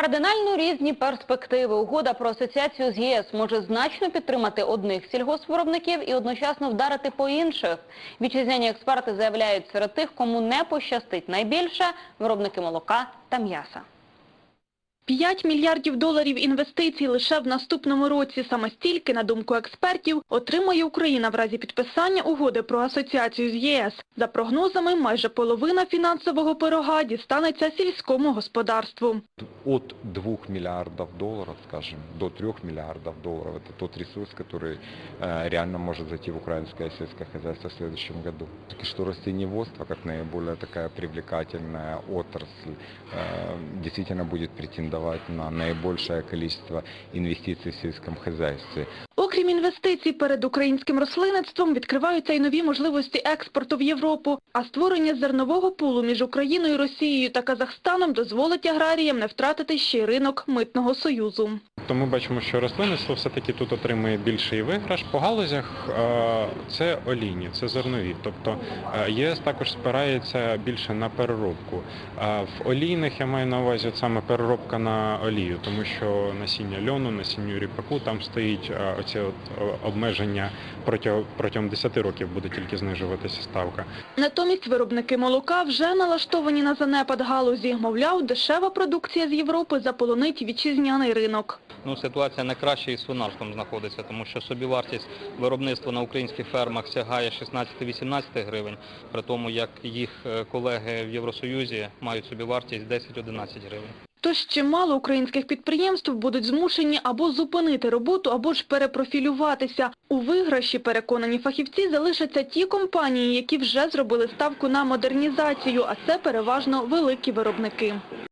Кардинально різні перспективи. Угода про асоціацію з ЄС може значно підтримати одних сільгоспвиробників і одночасно вдарити по інших. Вітчизняні експерти заявляють, серед тих, кому не пощастить найбільше – виробники молока та м'яса. 5 мільярдів доларів інвестицій лише в наступному році. Саме стільки, на думку експертів, отримає Україна в разі підписання угоди про асоціацію з єС. За прогнозами, майже половина фінансового пирога дістанеться сільському господарству. от 2 миллиардов долларов, скажем, до 3 миллиардов долларов. Это тот ресурс, который э, реально может зайти в украинское сельское хозяйство в следующем году. И что растениеводство, как наиболее такая привлекательная отрасль, э, действительно будет претендовать на наибольшее количество инвестиций в сельском хозяйстве. Окрім інвестицій, перед українським рослинництвом відкриваються й нові можливості експорту в Європу, а створення зернового пулу між Україною, Росією та Казахстаном дозволить аграріям не втратити ще й ринок митного союзу. То ми бачимо, що рослинництво все-таки тут отримує більший виграш. По галузях це олійні, це зернові. Тобто ЄС також спирається більше на переробку. В олійних я маю на увазі саме переробка на олію, тому що насіння льону, насінню ріпаку, там стоїть оці от обмеження протягом 10 років буде тільки знижуватися ставка. Натомість виробники молока вже налаштовані на занепад галузі. Мовляв, дешева продукція з Європи заполонить вітчизняний ринок. Ну, ситуація не краще із свинарством знаходиться, тому що собівартість виробництва на українських фермах сягає 16-18 гривень, при тому як їх е, колеги в Євросоюзі мають собівартість 10-11 гривень. Тож чимало українських підприємств будуть змушені або зупинити роботу, або ж перепрофілюватися. У виграші, переконані фахівці, залишаться ті компанії, які вже зробили ставку на модернізацію, а це переважно великі виробники.